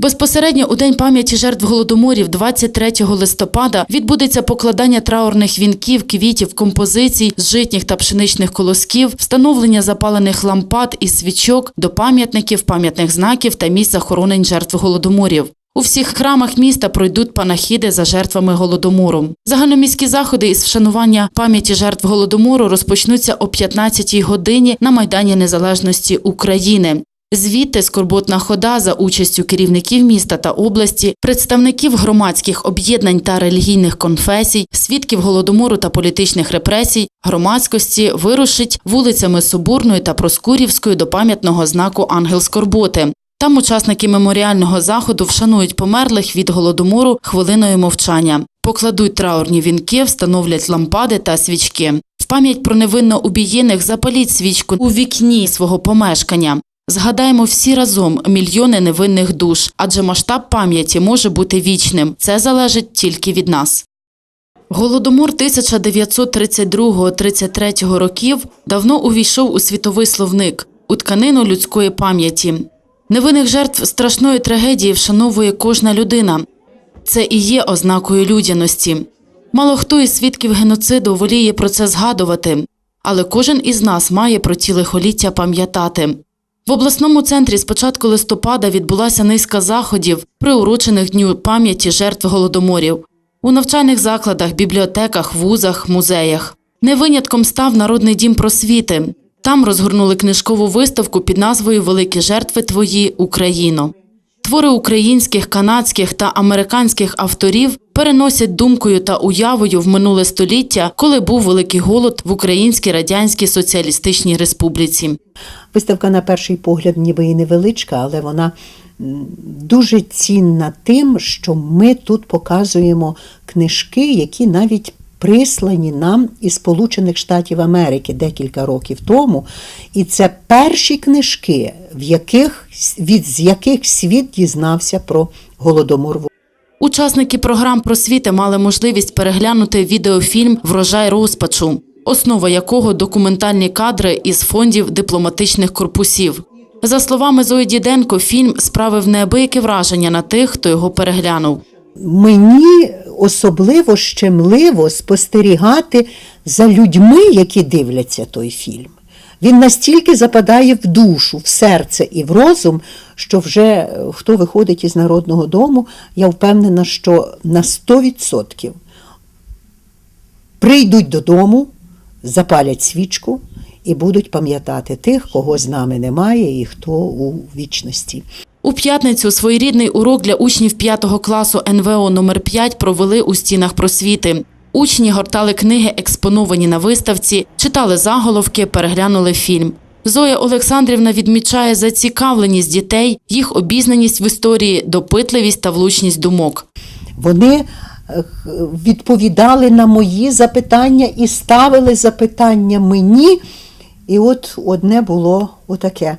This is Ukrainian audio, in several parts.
Безпосередньо у день пам'яті жертв голодоморів, 23 листопада, відбудеться покладання траурних вінків, квітів, композицій з житніх та пшеничних колосків, встановлення запалених лампад і свічок до пам'ятників, пам'ятних знаків та місць захоронень жертв голодоморів. У всіх храмах міста пройдуть панахіди за жертвами голодомору. Загальноміські заходи із вшанування пам'яті жертв голодомору розпочнуться о 15-й годині на Майдані Незалежності України. Звідти скорботна хода за участю керівників міста та області, представників громадських об'єднань та релігійних конфесій, свідків голодомору та політичних репресій, громадськості вирушить вулицями Соборної та Проскурівської до пам'ятного знаку Ангел Скорботи. Там учасники меморіального заходу вшанують померлих від голодомору хвилиною мовчання, покладуть траурні вінки, встановлять лампади та свічки. В пам'ять про невинно убієних запаліть свічку у вікні свого помешкання. Згадаємо всі разом мільйони невинних душ, адже масштаб пам'яті може бути вічним. Це залежить тільки від нас. Голодомор 1932-33 років давно увійшов у світовий словник, у тканину людської пам'яті. Невинних жертв страшної трагедії вшановує кожна людина. Це і є ознакою людяності. Мало хто із свідків геноциду воліє про це згадувати, але кожен із нас має про ті лихоліття пам'ятати. В обласному центрі з початку листопада відбулася низка заходів, приурочених Дню пам'яті жертв голодоморів у навчальних закладах, бібліотеках, вузах, музеях. Не винятком став Народний дім просвіти. Там розгорнули книжкову виставку під назвою Великі жертви твої Україно. Твори українських, канадських та американських авторів переносять думкою та уявою в минуле століття, коли був великий голод в Українській Радянській Соціалістичній Республіці. Виставка, на перший погляд, ніби і невеличка, але вона дуже цінна тим, що ми тут показуємо книжки, які навіть прислані нам із Сполучених Штатів Америки декілька років тому. І це перші книжки, в яких, від з яких світ дізнався про голодомор Учасники програм просвіти мали можливість переглянути відеофільм Врожай розпачу, основа якого документальні кадри із фондів дипломатичних корпусів. За словами Зої Діденко, фільм справив неабияке враження на тих, хто його переглянув. Мені особливо щемливо спостерігати за людьми, які дивляться той фільм. Він настільки западає в душу, в серце і в розум, що вже е, хто виходить із народного дому, я впевнена, що на 100% прийдуть додому, запалять свічку і будуть пам'ятати тих, кого з нами немає і хто у вічності. У п'ятницю своєрідний урок для учнів 5 класу НВО номер 5 провели у стінах просвіти. Учні гортали книги, експоновані на виставці, читали заголовки, переглянули фільм. Зоя Олександрівна відмічає зацікавленість дітей, їх обізнаність в історії, допитливість та влучність думок. Вони е, відповідали на мої запитання і ставили запитання мені. І от одне було отаке.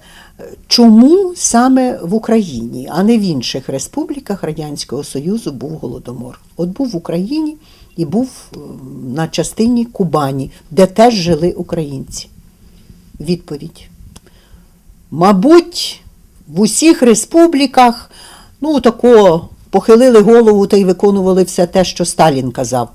Чому саме в Україні, а не в інших республіках Радянського Союзу був голодомор? От був в Україні і був е, на частині Кубані, де теж жили українці. Відповідь. Мабуть, в усіх республіках, ну, тако похилили голову та й виконували все те, що Сталін казав.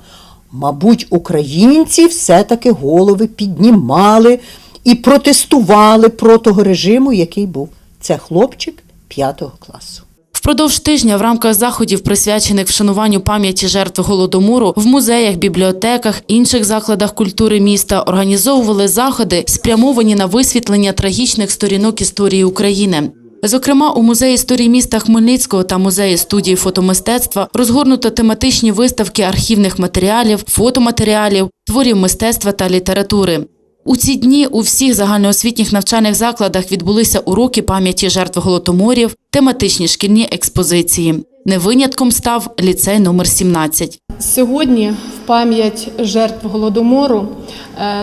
Мабуть, українці все-таки голови піднімали і протестували проти режиму, який був. Це хлопчик п'ятого класу. Впродовж тижня в рамках заходів, присвячених вшануванню пам'яті жертв голодомору, в музеях, бібліотеках, інших закладах культури міста організовували заходи, спрямовані на висвітлення трагічних сторінок історії України. Зокрема, у музеї історії міста Хмельницького та музеї студії фотомистецтва розгорнуто тематичні виставки архівних матеріалів, фотоматеріалів, творів мистецтва та літератури. У ці дні у всіх загальноосвітніх навчальних закладах відбулися уроки пам'яті жертв голодоморів, тематичні шкільні експозиції. Не винятком став ліцей номер 17. Сьогодні в пам'ять жертв голодомору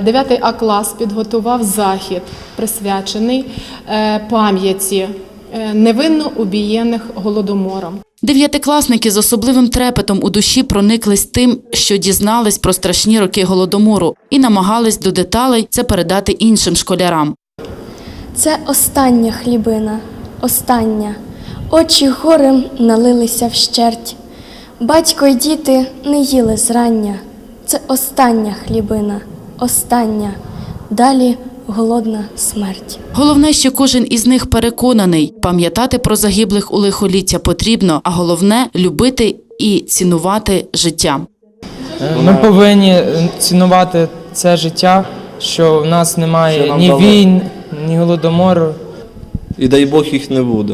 9 А клас підготував захід, присвячений е, пам'яті е, невинно убієних голодомором. Дев'ятикласники з особливим трепетом у душі прониклись тим, що дізнались про страшні роки голодомору, і намагались до деталей це передати іншим школярам. Це остання хлібина, остання. Очі горем налилися вщерть. Батько й діти не їли зрання. Це остання хлібина, остання. Далі голодна смерть. Головне, що кожен із них переконаний, пам'ятати про загиблих у лихоліття потрібно, а головне любити і цінувати життя. Е, Ми повинні е, цінувати це життя, що в нас немає ні війн, ні голодомору. І дай Бог їх не буде.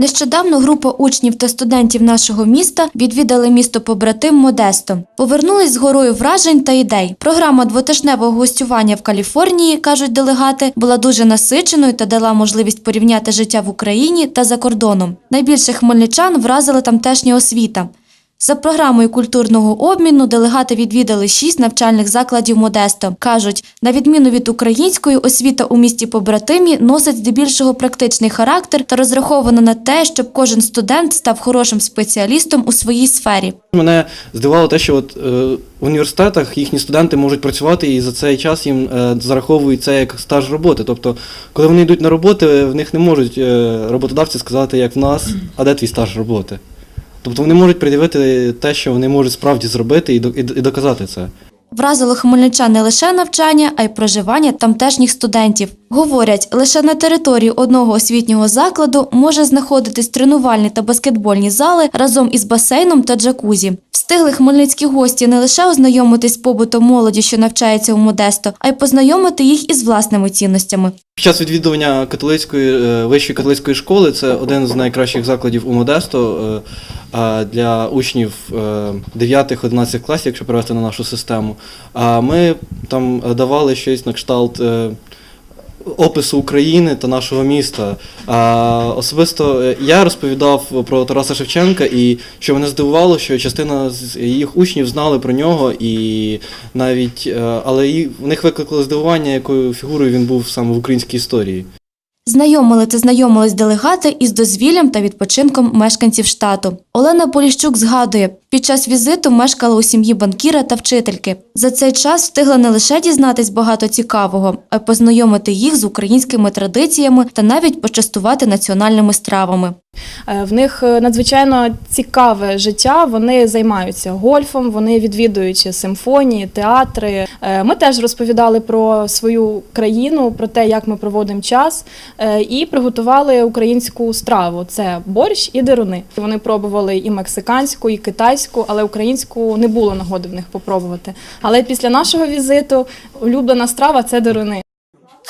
Нещодавно група учнів та студентів нашого міста відвідали місто побратим Модесто. Повернулись з горою вражень та ідей. Програма двотижневого гостювання в Каліфорнії, кажуть делегати, була дуже насиченою та дала можливість порівняти життя в Україні та за кордоном. Найбільше хмельничан вразила тамтешня освіта. За програмою культурного обміну делегати відвідали шість навчальних закладів Модесто. Кажуть, на відміну від української, освіта у місті побратимі носить здебільшого практичний характер та розрахована на те, щоб кожен студент став хорошим спеціалістом у своїй сфері. Мене здивувало те, що от, е, в університетах їхні студенти можуть працювати і за цей час їм е, зараховують це як стаж роботи. Тобто, коли вони йдуть на роботи, в них не можуть е, роботодавці сказати, як в нас, а де твій стаж роботи. Тобто вони можуть пред'явити те, що вони можуть справді зробити і доказати це. Вразило хмельничан не лише навчання, а й проживання тамтешніх студентів. Говорять, лише на території одного освітнього закладу може знаходитись тренувальні та баскетбольні зали разом із басейном та джакузі. Встигли хмельницькі гості не лише ознайомитись побутом молоді, що навчається у Модесто, а й познайомити їх із власними цінностями. Під час відвідування католицької е, вищої католицької школи це один з найкращих закладів у Модесто е, для учнів 9-11 класів, якщо перевести на нашу систему. А ми там е, давали щось на кшталт. Опису України та нашого міста. А, особисто е, я розповідав про Тараса Шевченка, і що мене здивувало, що частина з їх учнів знали про нього, і навіть е, але і в них викликало здивування, якою фігурою він був саме в українській історії. Знайомили та знайомились делегати із дозвіллям та відпочинком мешканців штату. Олена Поліщук згадує, під час візиту мешкала у сім'ї банкіра та вчительки. За цей час встигла не лише дізнатись багато цікавого, а й познайомити їх з українськими традиціями та навіть почастувати національними стравами. Е, В них е, надзвичайно цікаве життя. Вони займаються гольфом, вони відвідують симфонії, театри. Е, Ми теж розповідали про свою країну, про те, як ми проводимо час, і приготували українську страву: це борщ і деруни. Вони пробували і мексиканську, і китайську, але українську не було нагоди в них попробувати. Але після нашого візиту улюблена страва це деруни.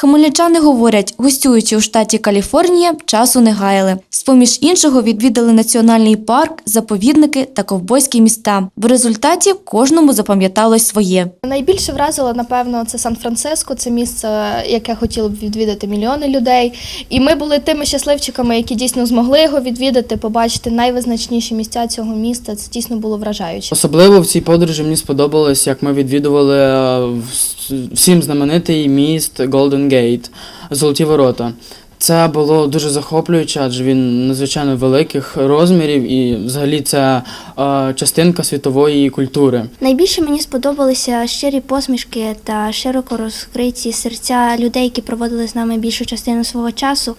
Хмельничани говорять, гостюючи у штаті Каліфорнія, часу не гаяли. З-поміж іншого відвідали національний парк, заповідники та ковбойські міста. В результаті кожному запам'яталось своє. Найбільше вразило, напевно, це Сан-Франциско, це місце, яке хотіло б відвідати мільйони людей. І ми були тими щасливчиками, які дійсно змогли його відвідати, побачити найвизначніші місця цього міста. Це дійсно було вражаюче. Особливо в цій подорожі мені сподобалось, як ми відвідували е, всім знаменитий міст Golden Gate, Золоті Ворота. Це було дуже захоплююче, адже він надзвичайно великих розмірів і взагалі це е, частинка світової культури. Найбільше мені сподобалися щирі посмішки та широко розкриті серця людей, які проводили з нами більшу частину свого часу.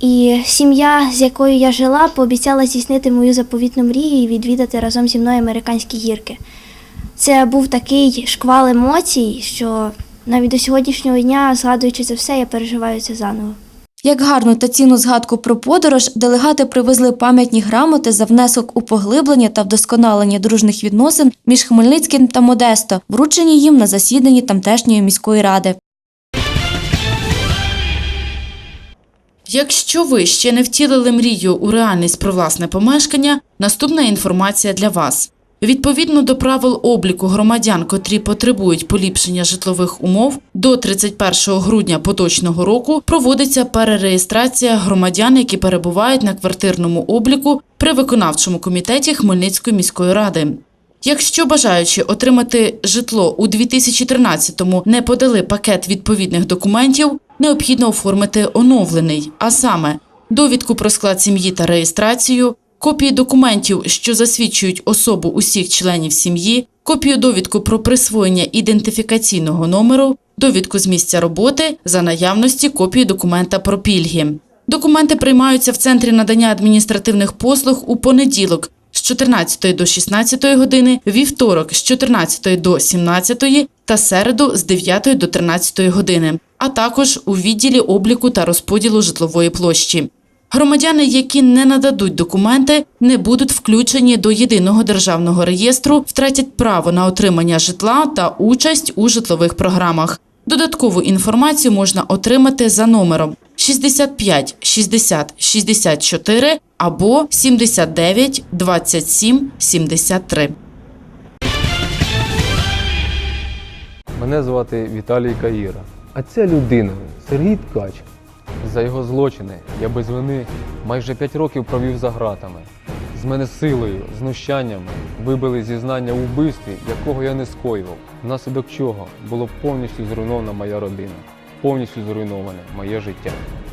І сім'я, з якою я жила, пообіцяла здійснити мою заповітну мрію і відвідати разом зі мною американські гірки. Це був такий шквал емоцій, що навіть до сьогоднішнього дня, згадуючи це все, я переживаю це заново. Як гарну та цінну згадку про подорож, делегати привезли пам'ятні грамоти за внесок у поглиблення та вдосконалення дружних відносин між Хмельницьким та Модесто, вручені їм на засіданні тамтешньої міської ради. Якщо ви ще не втілили мрію у реальність про власне помешкання, наступна інформація для вас. Відповідно до правил обліку громадян, котрі потребують поліпшення житлових умов, до 31 грудня поточного року проводиться перереєстрація громадян, які перебувають на квартирному обліку при виконавчому комітеті Хмельницької міської ради. Якщо бажаючи отримати житло у 2013-му не подали пакет відповідних документів, необхідно оформити оновлений, а саме довідку про склад сім'ї та реєстрацію, копії документів, що засвідчують особу усіх членів сім'ї, копію довідку про присвоєння ідентифікаційного номеру, довідку з місця роботи за наявності копії документа про пільги. Документи приймаються в центрі надання адміністративних послуг у понеділок з 14 до 16 години, вівторок з 14 до 17 та середу з 9 до 13 години, а також у відділі обліку та розподілу житлової площі. Громадяни, які не нададуть документи, не будуть включені до єдиного державного реєстру, втратять право на отримання житла та участь у житлових програмах. Додаткову інформацію можна отримати за номером 65 60 64 або 79 27 73. Мене звати Віталій Каїра. А ця людина Сергій Ткач. За його злочини я без вини майже п'ять років провів за ґратами. З мене силою, знущаннями вибили зізнання у вбивстві, якого я не скоював, внаслідок чого було повністю зруйнована моя родина, повністю зруйноване моє життя.